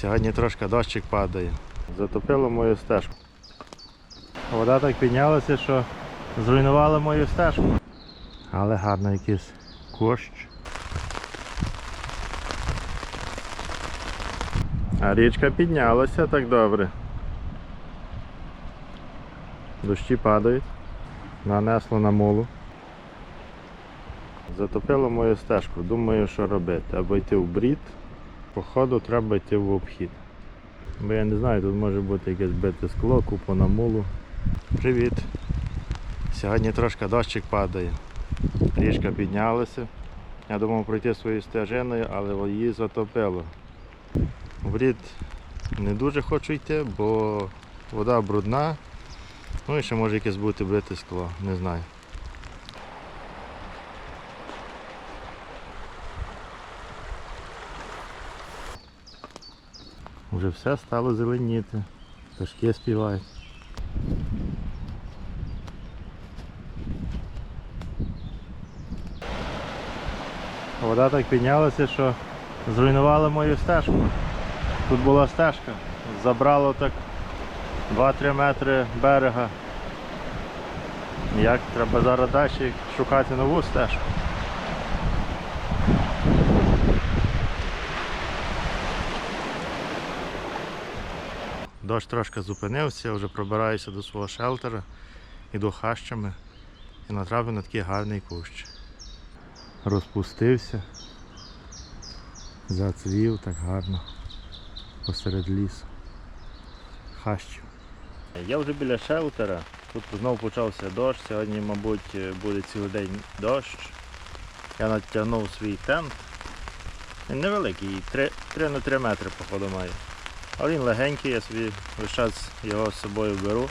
Сьогодні трошки дощик падає. Затопило мою стежку. Вода так піднялася, що зруйнувала мою стежку. Але гарно якийсь кущ. А річка піднялася так добре. Дощі падають. Нанесло на мулу. Затопило мою стежку. Думаю, що робити. Або йти в брід. Походу треба йти в обхід. Бо я не знаю, тут може бути якесь бите скло, купу на мулу. Привіт. Сьогодні трошки дощик падає. Річка піднялася. Я думав пройти своєю стежиною, але її затопило. В рід не дуже хочу йти, бо вода брудна. Ну і ще може якесь бути бите скло, не знаю. Вже все стало зеленіти. Пташки співають. Вода так піднялася, що зруйнувала мою стежку. Тут була стежка. Забрало так 2-3 метри берега. Як треба зараз далі шукати нову стежку. Дощ трошки зупинився, вже пробираюся до свого шелтера, іду хащами і натрапив на такий гарний кущ. Розпустився, зацвів так гарно посеред лісу. Хащів. Я вже біля шелтера. Тут знову почався дощ. Сьогодні, мабуть, буде цілий день дощ. Я натягнув свій тент. Він невеликий, 3, 3 на 3 метри, походу має. Але він легенький, я собі весь час його з собою беру.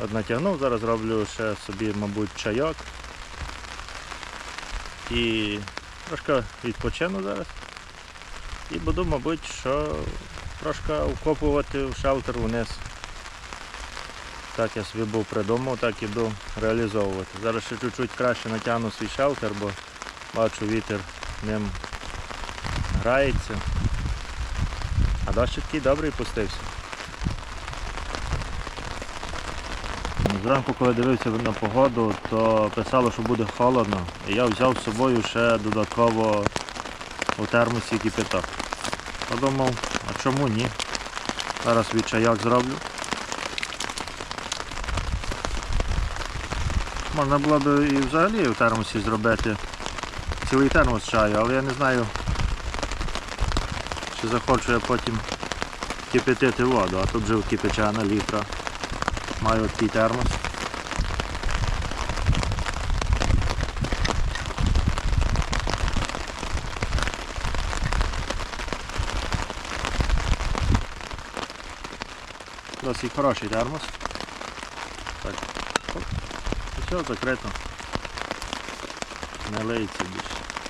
От натягнув, зараз роблю ще собі, мабуть, чайок. І трошки відпочину зараз. І буду, мабуть, що трошки вкопувати в шелтер вниз. Так я собі був придумав, так і буду реалізовувати. Зараз ще чуть-чуть краще натягну свій шелтер, бо бачу вітер ним грається. А дощ такий добрий пустився. Зранку, коли дивився на погоду, то писало, що буде холодно. І я взяв з собою ще додатково у термосі кипяток. Подумав, а чому ні? Зараз від чайок зроблю. Можна було б і взагалі в термосі зробити цілий термос чаю, але я не знаю, чи захочу я потім кипятити воду, а тут вже кипячана літра. Маю такий термос. Досить хороший термос. Так. Все закрито. Не лиється більше.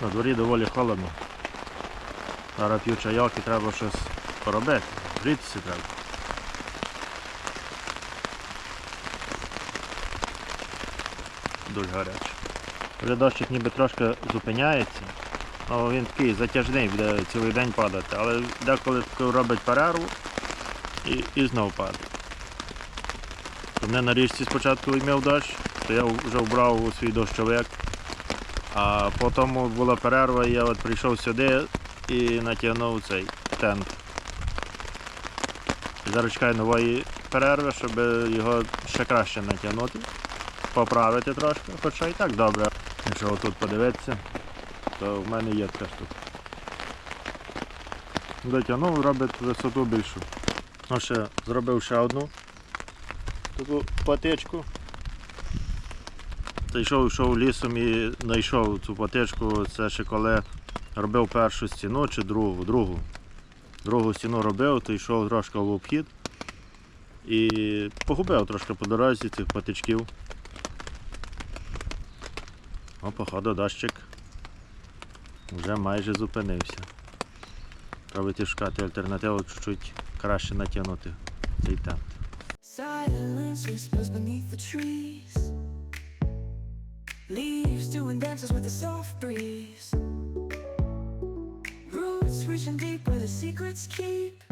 На дворі доволі холодно. Зараз п'ю чайок і треба щось поробити. Грітися треба. Дуже гаряче. Вже дощик ніби трошки зупиняється. Ну, він такий затяжний, буде цілий день падати, але деколи робить перерву і, і знов падає. То мене на річці спочатку ймів дощ, то я вже вбрав у свій дощовик. А потім була перерва, і я от прийшов сюди і натягнув цей тент. Зараз чекаю нової перерви, щоб його ще краще натягнути, поправити трошки, хоча і так добре. Якщо отут подивитися, то в мене є така штука. Дотягнув, робить висоту більшу. Ну ще зробив ще одну таку патичку. Зайшов, йшов лісом і знайшов цю патичку, це ще коли робив першу стіну чи другу, другу. Другу стіну робив, то йшов трошки в обхід і погубив трошки по дорозі цих патичків. О, походу дощик вже майже зупинився. Треба йти шукати альтернативу, чуть-чуть краще натягнути цей тент. Leaves doing dances with the soft breeze. Roots reaching deep where the secrets keep.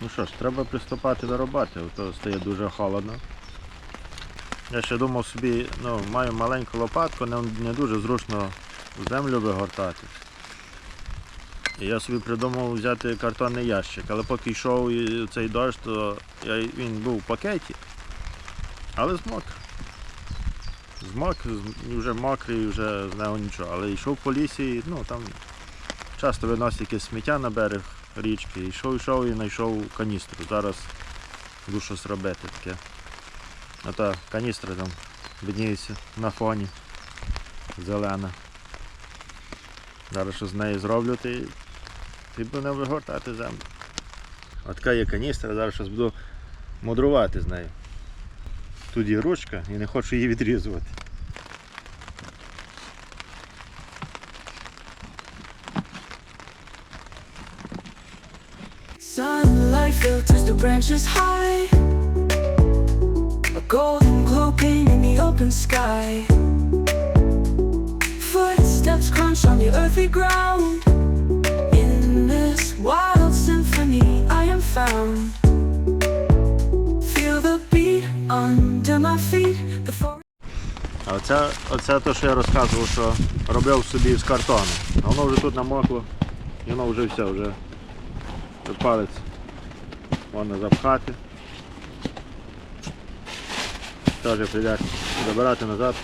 Ну що ж, треба приступати до роботи, то стає дуже холодно. Я ще думав собі, ну, маю маленьку лопатку, не, не дуже зручно землю вигортати. І я собі придумав взяти картонний ящик, але поки йшов цей дощ, то я, він був в пакеті, але змок. З- вже мокрий, вже з нього нічого. Але йшов по лісі, ну там часто виносять якесь сміття на берег річки. Йшов, йшов і знайшов каністру. Зараз буду щось робити таке. А та каністра там видніється на фоні. Зелена. Зараз що з неї зроблю, ти, ти буде вигортати землю. От така є каністра, зараз щось буду мудрувати з нею. Тут є ручка і не хочу її відрізувати. Sunlight filters the branches high. A golden glow painting the open sky. Footsteps crunch on the earthy ground. In this wild symphony, I am found. А оце, оце те, що я розказував, що робив собі з картону. Воно вже тут намокло, і воно вже все, вже палець можна запхати. Теж прийдеш забирати назад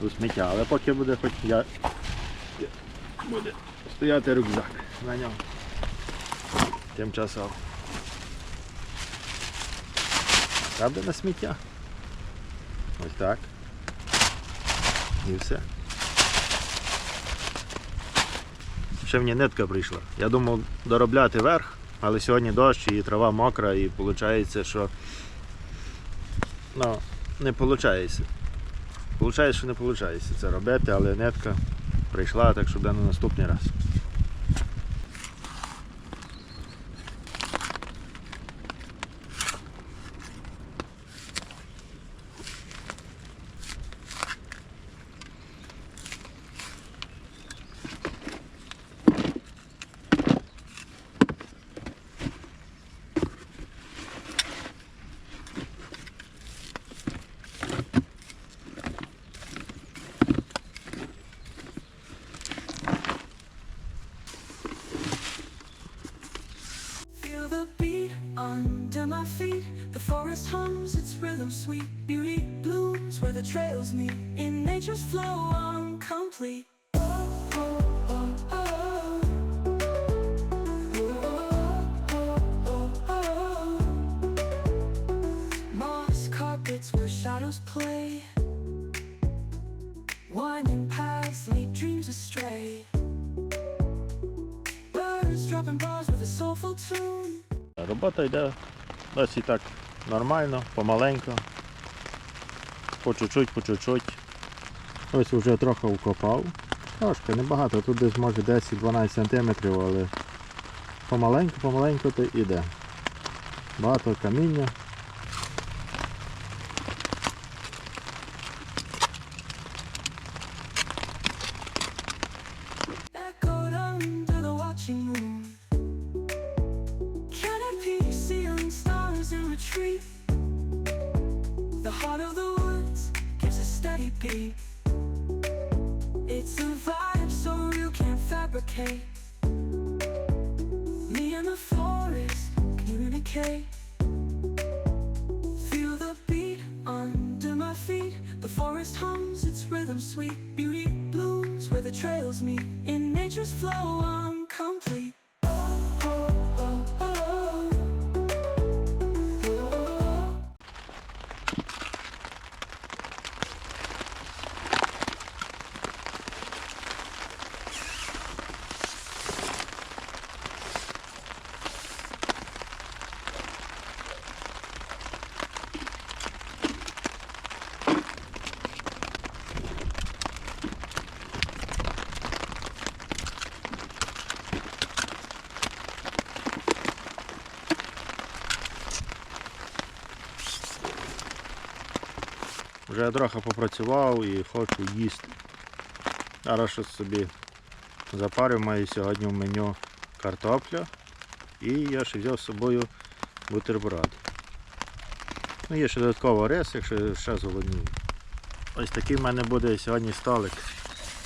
у сміття. Але поки буде хоч я буде стояти рюкзак на ньому. Тим часом. Треба на сміття. Ось так. І все. Ще мені нитка прийшла. Я думав доробляти верх, але сьогодні дощ і трава мокра, і виходить, що ну, не виходить. Виходить, що не виходить це робити, але нитка прийшла, так що буде на наступний раз. forest hums its rhythm sweet. Beauty blooms where the trails meet. In nature's flow uncomplete complete. Carpets where shadows play. Winding paths lead dreams astray. Нормально, помаленько. По чуть-чуть, по чуть-чуть. Ось вже трохи вкопав. Трошки, небагато, тут десь може 10-12 см, але помаленьку, помаленьку то йде. Багато каміння. Feel the beat under my feet. The forest hums its rhythm sweet. Beauty blooms where the trails meet. In nature's flow, Вже я трохи попрацював і хочу їсти. Зараз собі запарив маю сьогодні в меню картопля і я ще взяв з собою бутерброд. Ну, є ще додатково рис, якщо ще зголоднію. Ось такий в мене буде сьогодні столик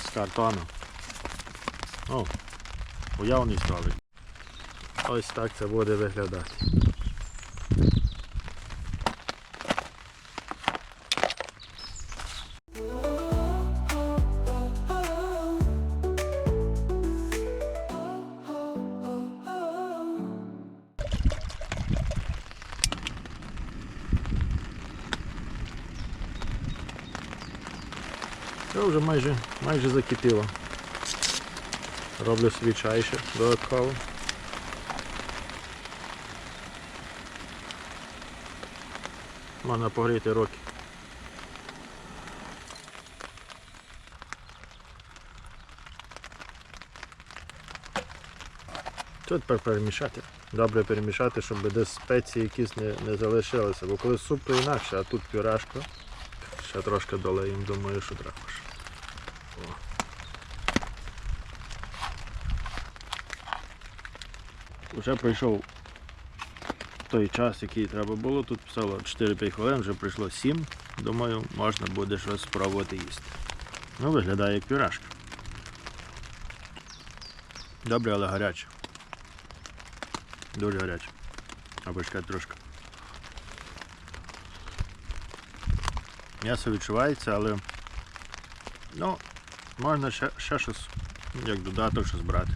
з картону. О, уявний столик. Ось так це буде виглядати. Це вже майже, майже закипіло. Роблю свій чай ще додатково. Можна погріти руки. Тут тепер перемішати. Добре перемішати, щоб десь спеції якісь не, не залишилися. Бо коли суп, то інакше, а тут пюрешка. Ще трошки долеїм, думаю, що треба. О. Вже пройшов той час, який треба було. Тут писало 4-5 хвилин, вже пройшло 7. Думаю, можна буде щось спробувати їсти. Ну, виглядає як пюрешка. Добре, але гаряче. Дуже гаряче. Або чекати трошки. М'ясо відчувається, але ну, можна ще, ще щось, як додаток, щось брати.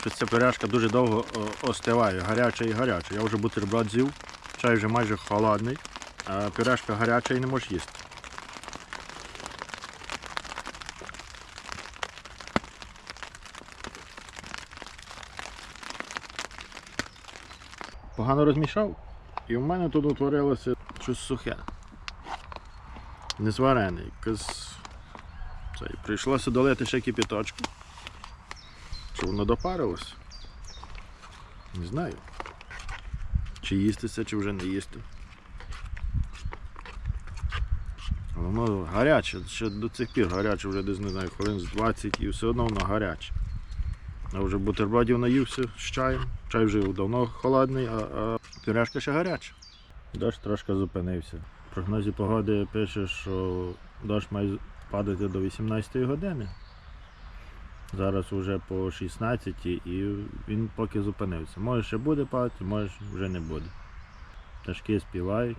Щось ця пиряжка дуже довго остиває, гаряча і гаряча. Я вже бутерброд з'їв, чай вже майже холодний, а пюрешка гаряча і не можеш їсти. Погано розмішав, і в мене тут утворилося щось сухе. Не зварене. Якось... Прийшлося долити ще кипяточку. Чи воно допарилось? Не знаю. Чи їсти це, чи вже не їсти. Воно гаряче, ще до цих пір гаряче, вже десь не знаю, хвилин з 20 і все одно воно гаряче. Я вже бутербродів наївся з чаєм. Чай вже давно холодний, а пюрешка ще гаряча. Дощ трошки зупинився. В прогнозі погоди пише, що дощ має падати до 18 години. Зараз вже по 16 і він поки зупинився. Може ще буде падати, може вже не буде. Пташки співають.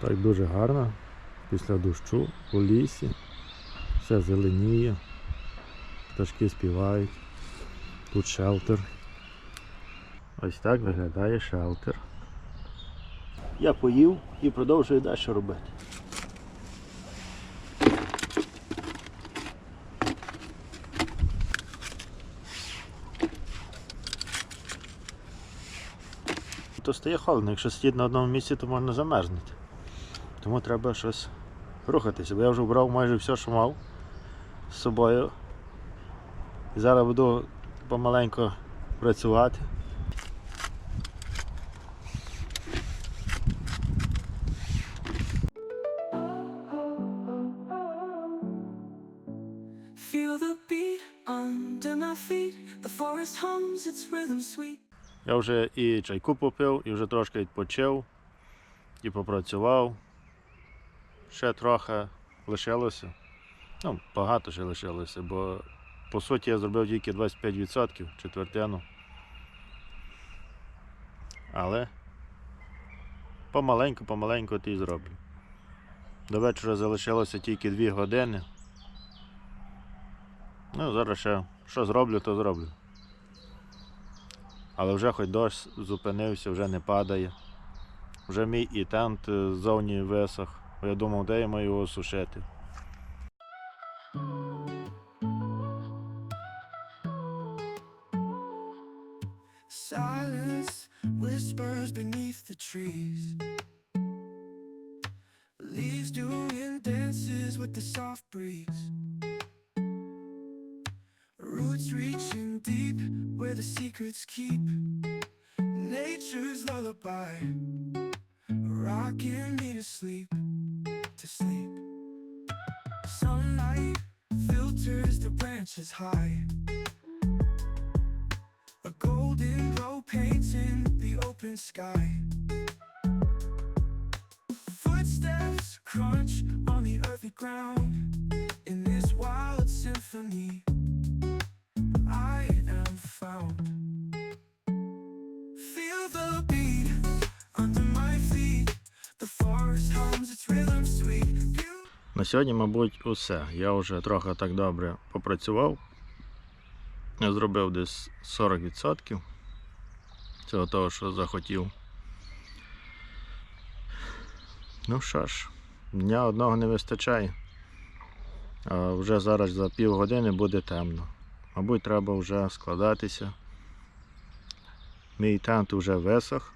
Так дуже гарно. Після дощу у лісі. Все зеленіє. Пташки співають. Тут шелтер. Ось так виглядає шелтер. Я поїв і продовжую далі робити. То стає холодно, якщо сидіти на одному місці, то можна замерзнути. Тому треба щось рухатися. Бо я вже вбрав майже все, що мав з собою. І зараз буду помаленько працювати. Я вже і чайку попив, і вже трошки відпочив, і попрацював. Ще трохи лишилося. Ну, багато ще лишилося, бо по суті я зробив тільки 25%, четвертину. Але помаленьку, помаленьку ти зроблю. До вечора залишилося тільки 2 години. Ну, зараз ще що зроблю, то зроблю. Але вже хоч дощ зупинився, вже не падає. Вже мій і тент е, ззовні висох. Я думав, де я маю його сушити. Whispers beneath the trees. Leaves doing dances with the soft breeze. Roots reaching deep where the secrets keep. Nature's lullaby, rocking me to sleep, to sleep. Sunlight filters the branches high. A golden glow painting the open sky. Footsteps crunch on the earthy ground. In this wild symphony, На сьогодні, мабуть, усе. Я вже трохи так добре попрацював. Я зробив десь 40% цього того, що захотів. Ну що ж, дня одного не вистачає. А вже зараз за півгодини буде темно. Мабуть, треба вже складатися. Мій тент вже висох.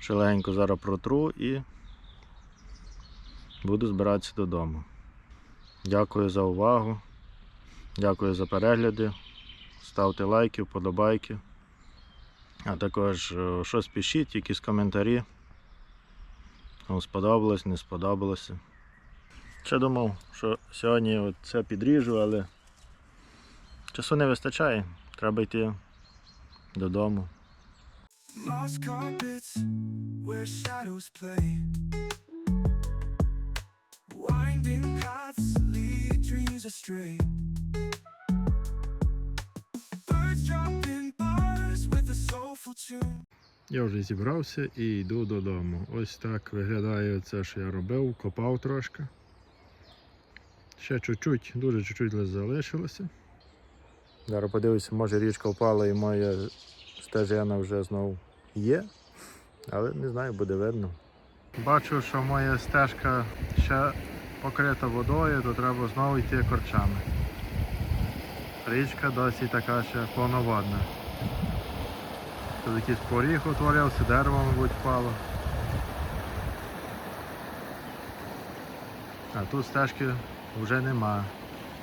Ще легенько зараз протру і буду збиратися додому. Дякую за увагу. Дякую за перегляди. Ставте лайки, вподобайки. А також е, щось пишіть, якісь коментарі. Вам сподобалось, не сподобалося. Ще думав, що сьогодні це підріжу, але часу не вистачає. Треба йти додому. Moss carpets where shadows play. Tune. Я вже зібрався і йду додому. Ось так виглядає це, що я робив, копав трошки. Ще чуть-чуть, дуже чуть-чуть залишилося. Зараз подивлюся, може річка впала і моя стежина вже знову є, але не знаю, буде видно. Бачу, що моя стежка ще покрита водою, то треба знову йти корчами. Річка досі така ще повноводна. Тут якийсь поріг утворився, дерево, мабуть, впало. А тут стежки вже нема.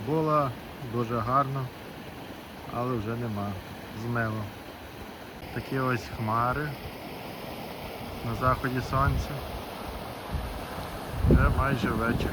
Було дуже гарно, але вже нема. Змило. Такі ось хмари на заході сонця. Вже майже вечір.